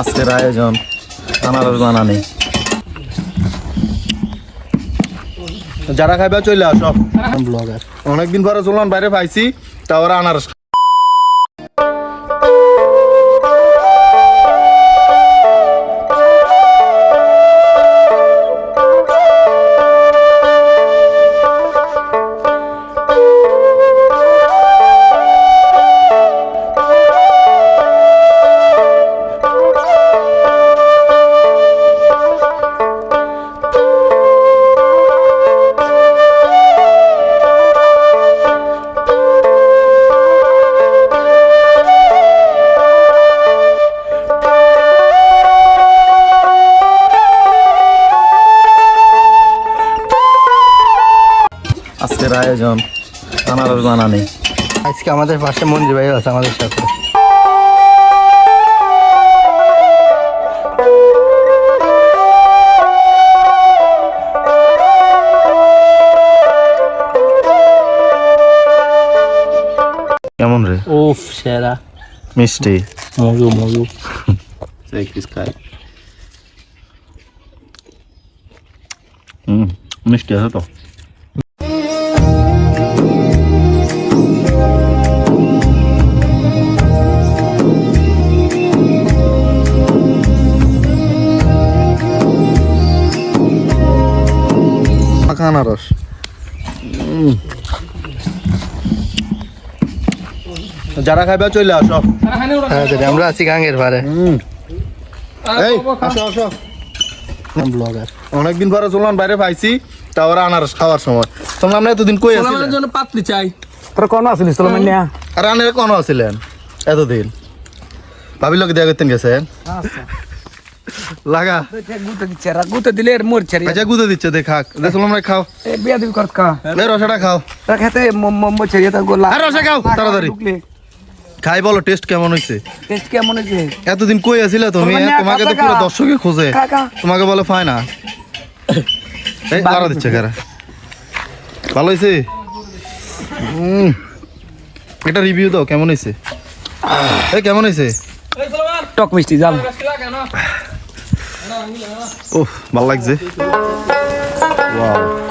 আজকের আয়োজন, আনারস বানানি। যারা খাইবা চলে আসো। অনেকদিন পরে চললাম, বাইরে পাইছি, তা ওরা আনারস আজকের আয়োজন আনারস বানানি। আজকে আমাদের পাশে মঞ্জু ভাই আছে আমাদের সাথে। কেমন রে? উফ সেরা। মিষ্টি। মজু মজু হুম মিষ্টি আছে তো? আনারস। যারা খাইবা চলে আসো। হ্যাঁ আমরা আছি গাঙ্গের পারে। এই আসো আসো। ব্লগার অনেকদিন পরে চললাম বাইরে পাইছি তা ওরা আনারস খাওয়ার সময়। তোমরা আমরা এতদিন কই জন্য পাতলি চাই। তোরা কোন আসলিস তোলা মানে আর আনের কোন আছিলেন? এতদিন। ভাবিল কি দেখা করতেন গেছেন? লাগা। গুতে দিচ্ছে রা দিলে এর মরছে আচ্ছা গুদে দিচ্ছে দে খাক। দেখলাম আমরা খাও। এ বিয়া দিবি করত কা এই রসাটা খাও। রাখাতে মরছে রে তা গোলা। আর রসা খাও তাড়াতাড়ি। খাই বলো টেস্ট কেমন টেস্ট এতদিন কই আছিলে তুমি? তোমাকে তো পুরো দর্শকে খোঁজে। তোমাকে বলে ফাই না। এই তারা দিচ্ছে কারা ভালো হয়েছে উম, এটা রিভিউ দাও কেমন হয়েছে এই কেমন হয়েছে টক মিষ্টি জাল ওহ ভালো লাগছে। ওয়াও